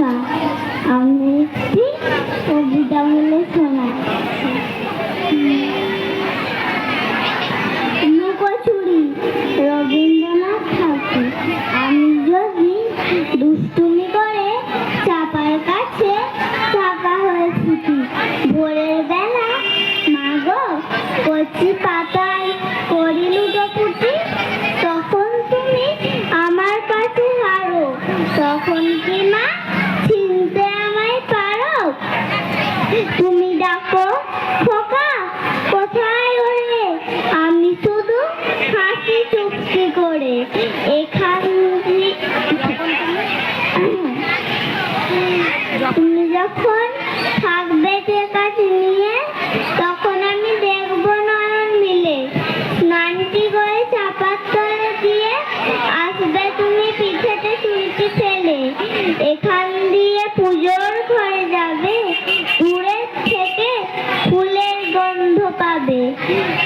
আমি একটি কবিতা বলে শোনাই লুকোচুরি রবীন্দ্রনাথ ঠাকুর আমি যদি দুষ্টুমি করে চাপার কাছে চাপা হয়ে ছুটি ভোরের বেলা মাগো কচি পাতায় করি লুটোপুটি তখন তুমি আমার কাছে হারো। তখন কি মা তুমি ডাকো। খোকা, কোথায় ওরে? আমি শুধু হাসি চুপটি করে। এখান তুমি যখন থাকবে যে কাছে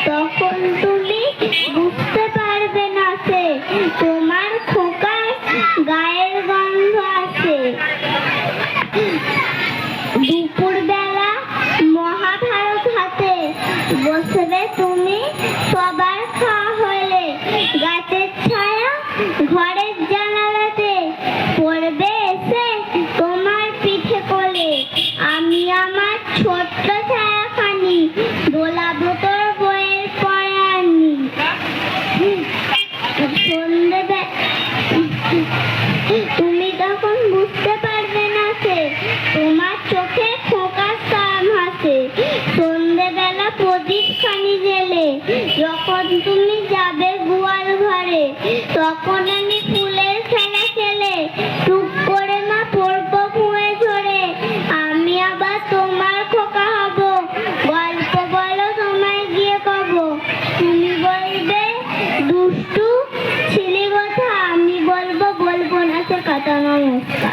তখন তুমি বুঝতে পারবে না সে, তোমার খোকার গায়ের গন্ধ আছে। মহাভারত হাতে বসবে তুমি সবার খাওয়া হলে। গাছের ছায়া ঘরের জানালাতে পড়বে এসে তোমার পিঠে কোলে। আমি আমার ছোট্ট ছায়াখানি দোলাবো তোর বইয়ের পরে আনি সন্ধে তুমি তখন বুঝতে পারবে না সে তোমার চোখে খোকার সাম হাসে সন্ধেবেলা প্রদীপ খানি জেলে যখন তুমি যাবে গোয়াল ঘরে, তখন আমি ফুলের খেলা খেলে টুক করে মা পড়ব ফুয়ে ঝরে। আমি আবার তোমার খোকা হব, গল্প বলো তোমায় গিয়ে কব। তুমি বলবে, দুষ্টু ছিলি কথা, আমি বলব বলব না সে কথা নমস্কার